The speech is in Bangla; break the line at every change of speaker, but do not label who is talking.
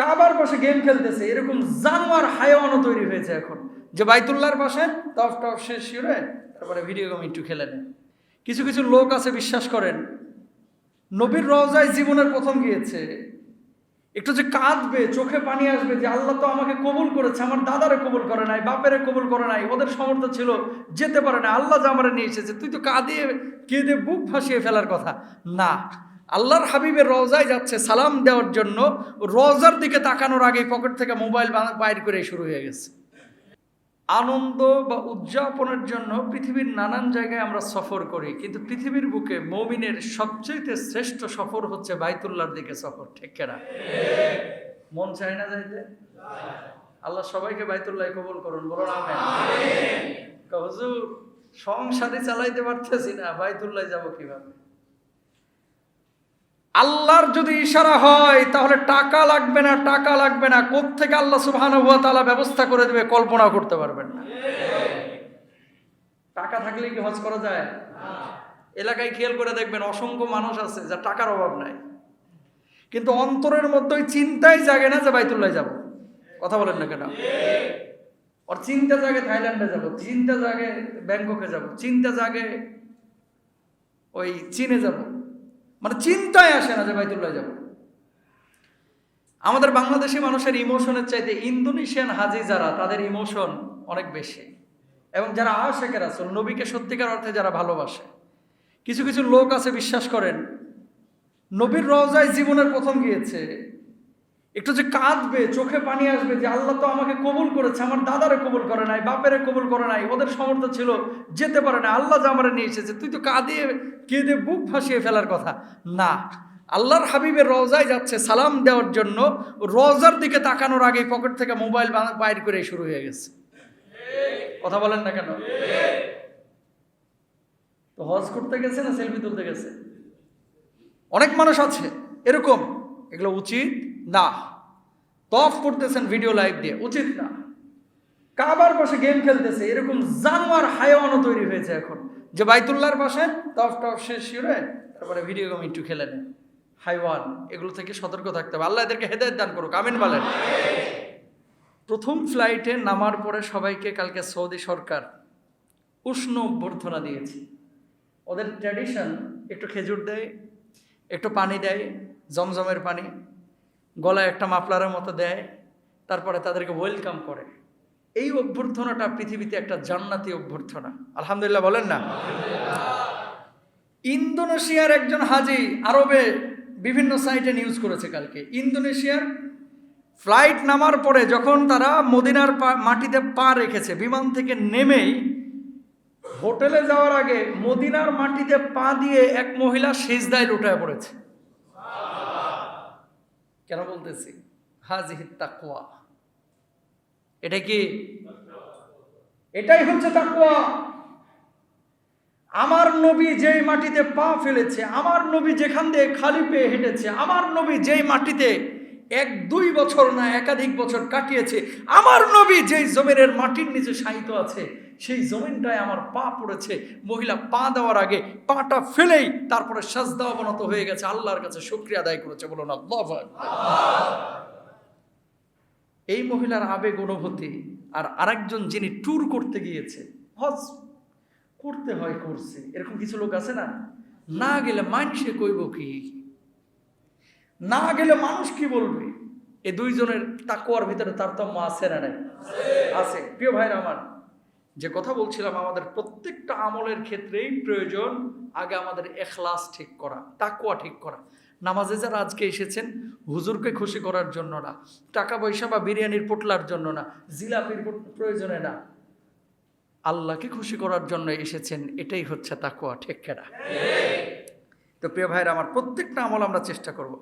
কাবার পাশে গেম খেলতেছে, এরকম জানোয়ার হায়াওয়ানও তৈরি হয়েছে এখন। যে বাইতুল্লাহর পাশে টফ টফ শেষ শিউরে তারপরে ভিডিও গেম একটু খেলে নেয়। কিছু কিছু লোক আছে, বিশ্বাস করেন, নবীর রওজায় জীবনের প্রথম গিয়েছে। একটু যে কাঁদবে, চোখে পানি আসবে যে আল্লাহ তো আমাকে কবুল করেছে, আমার দাদারে কবুল করে নাই, বাপেরে কবুল করে নাই, ওদের সমর্থ ছিল, যেতে পারে না আল্লাহ যে আমার নিয়ে এসেছে, তুই তো কাঁদিয়ে কেঁদে বুক ভাসিয়ে ফেলার কথা। না আল্লাহর হাবিবের রওজায় যাচ্ছে সালাম দেওয়ার জন্য রওজার দিকে তাকানোর আগে পকেট থেকে মোবাইল বাইর করে শুরু হয়ে গেছে। আনন্দ বা উদযাপনের জন্য পৃথিবীর নানান জায়গায় আমরা সফর করি কিন্তু পৃথিবীর বুকে মমিনের সবচেয়ে শ্রেষ্ঠ সফর হচ্ছে বাইতুল্লাহর দিকে সফর ঠিক কেনা? মন চায় না যাইতে? আল্লাহ সবাইকে বাইতুল্লাহ কবল করুন বলুন হুজুর সংসারে চালাইতে পারতেছি না বাইতুল্লাহ যাব কীভাবে? আল্লাহর যদি ইশারা হয় তাহলে টাকা লাগবে না টাকা লাগবে না। কোত্থেকে আল্লাহ সুবহানাহু ওয়া তাআলা ব্যবস্থা করে দেবে কল্পনা করতে পারবেন না। টাকা থাকলে কি হজ করা যায়? এলাকায় খেয়াল করে দেখবেন অসংখ্য মানুষ আছে যা টাকার অভাব নাই। কিন্তু অন্তরের মধ্যে ওই চিন্তাই জাগে না যে বাইতুল্লাহ যাব। কথা বলেন না কেন? ওর চিন্তা জাগে থাইল্যান্ডে যাব চিন্তা জাগে ব্যাংককে যাব চিন্তা জাগে ওই চীনে যাব। মানে চিন্তায় আসে না যে বাইতুল্লাহ যাব। আমাদের বাংলাদেশি মানুষের ইমোশনের চাইতে ইন্দোনেশিয়ান হাজি যারা তাদের ইমোশন অনেক বেশি। এবং যারা আশেখের আসল নবীকে সত্যিকার অর্থে যারা ভালোবাসে, কিছু কিছু লোক আছে, বিশ্বাস করেন, নবীর রওজায় জীবনের প্রথম গিয়েছে একটু যে কাঁদবে, চোখে পানি আসবে যে আল্লাহ তো আমাকে কবুল করেছে, আমার দাদারে কবুল করে নাই, বাপেরে কবুল করে নাই, ওদের সমর্থ ছিল, যেতে পারে না, আল্লাহ যে আমার নিয়ে এসেছে, তুই তো কাঁদিয়ে কেঁদে বুক ভাসিয়ে ফেলার কথা। না, আল্লাহর হাবিবের রওজায় যাচ্ছে সালাম দেওয়ার জন্য, রওজার দিকে তাকানোর আগে পকেট থেকে মোবাইল বাইর করে শুরু হয়ে গেছে। কথা বলেন না কেন? তো হজ করতে গেছে না সেলফি তুলতে গেছে? অনেক মানুষ আছে, এরকম, এগুলো উচিত না। তফ করতেছেন ভিডিও লাইভ দিয়ে, উচিত না। কাবার পাশে গেম খেলতেছে, এরকম জানোয়ার হায়াওয়ানও তৈরি হয়েছে এখন। যে বাইতুল্লাহর পাশে তফ টফ শেষ শিউরে তারপরে ভিডিও গেম একটু খেলে নেয় হাইওয়ান, এগুলো থেকে সতর্ক থাকতে হবে। আল্লাহ এদেরকে হেদায়ত দান করুক, আমিন বলেন। প্রথম ফ্লাইটে নামার পরে সবাইকে কালকে সৌদি সরকার উষ্ণ অভ্যর্থনা দিয়েছে। ওদের ট্র্যাডিশন একটু খেজুর দেয়, একটু পানি দেয়, জমজমের পানি। গলায় একটা মাফলারের মতো দেয়, তারপরে তাদেরকে ওয়েলকাম করে। এই অভ্যর্থনাটা পৃথিবীতে একটা জান্নাতি অভ্যর্থনা। আলহামদুলিল্লাহ বলেন না? ইন্দোনেশিয়ার একজন হাজি আরবে বিভিন্ন সাইটে নিউজ করেছে কালকে। ইন্দোনেশিয়ার ফ্লাইট নামার পরে যখন তারা মদিনার মাটিতে পা রেখেছে, বিমান থেকে নেমেই, হোটেলে যাওয়ার আগে মদিনার মাটিতে পা দিয়ে এক মহিলা সেজদায় লুটায় পড়েছে। কেন বলতেছি? হাজিহিত তাকুয়া এটা কি? এটাই হচ্ছে তাকুয়া আমার নবী যেই মাটিতে পা ফেলেছে, আমার নবী যেখান দিয়ে খালি পেয়ে হেঁটেছে, আমার নবী যেই মাটিতে এক, দুই বছর না, একাধিক বছর কাটিয়েছে। আমার নবী যেই জমিনের মাটির নিচে শায়িত আছে, সেই জমিনটায় আমার পা পড়েছে। মহিলা পা দেওয়ার আগে পাটা ফেলেই তারপরে সাজদা অবনত হয়ে গেছে। আল্লাহর কাছে শুক্রিয়া আদায় করেছে। বলুন, আল্লাহ এই মহিলার আবেগ অনুভূতি আর আরেকজন যিনি ট্যুর করতে গিয়েছে, হজ করতে হয় করছে এরকম কিছু লোক আছে না? না গেলে মানুষে কইব কি? না গেলে মানুষ কি বলবে? এই দুইজনের তাকুয়ার ভিতরে তারতম্য আছে না নাই? আছে। প্রিয় ভাইরা আমার, যে কথা বলছিলাম, আমাদের প্রত্যেকটা আমলের ক্ষেত্রেই প্রয়োজন আগে আমাদের এখলাস ঠিক করা তাকুয়া ঠিক করা। নামাজে যারা আজকে এসেছেন, হুজুরকে খুশি করার জন্য না টাকা পয়সা বা বিরিয়ানির পোটলার জন্য না, জিলাপির প্রয়োজনে না, আল্লাহকে খুশি করার জন্য এসেছেন, এটাই হচ্ছে তাকুয়া ঠিক কেনা? তো প্রিয় ভাইরা আমার, প্রত্যেকটা আমল আমরা চেষ্টা করব।